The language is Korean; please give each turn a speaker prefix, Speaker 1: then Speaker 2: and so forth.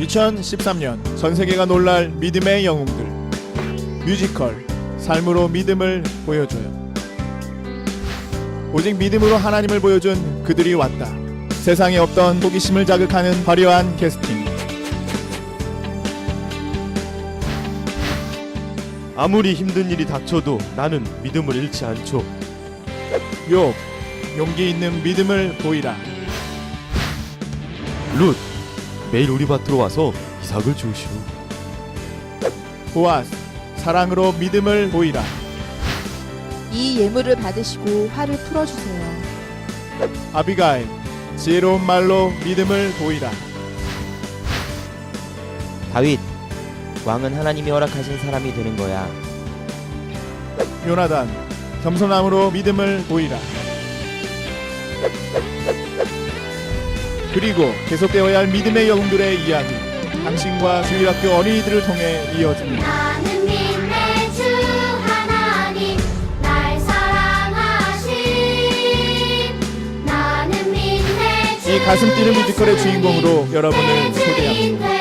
Speaker 1: 2013년 전 세계가 놀랄 믿음의 영웅들 뮤지컬 삶으로 믿음을 보여줘요. 오직 믿음으로 하나님을 보여준 그들이 왔다. 세상에 없던 호기심을 자극하는 화려한 캐스팅.
Speaker 2: 아무리 힘든 일이 닥쳐도 나는 믿음을 잃지 않죠.
Speaker 1: 욥 용기 있는 믿음을 보이라.
Speaker 2: 룻 매일 우리 밭으로 와서 이삭을 주시오.
Speaker 1: 보아스 사랑으로 믿음을 보이라.
Speaker 3: 이 예물을 받으시고 화를 풀어주세요.
Speaker 1: 아비가일 지혜로운 말로 믿음을 보이라.
Speaker 4: 다윗 왕은 하나님이 허락하신 사람이 되는 거야.
Speaker 1: 요나단 겸손함으로 믿음을 보이라. 그리고 계속되어야 할 믿음의 영웅들의 이야기 당신과 주일학교 어린이들을 통해 이어집니다.
Speaker 5: 나는 믿네 주 하나님 날 사랑하신 나는 믿네 주
Speaker 1: 이 가슴 뛰는 뮤지컬의 주인공으로 여러분을
Speaker 5: 내
Speaker 1: 소개합니다.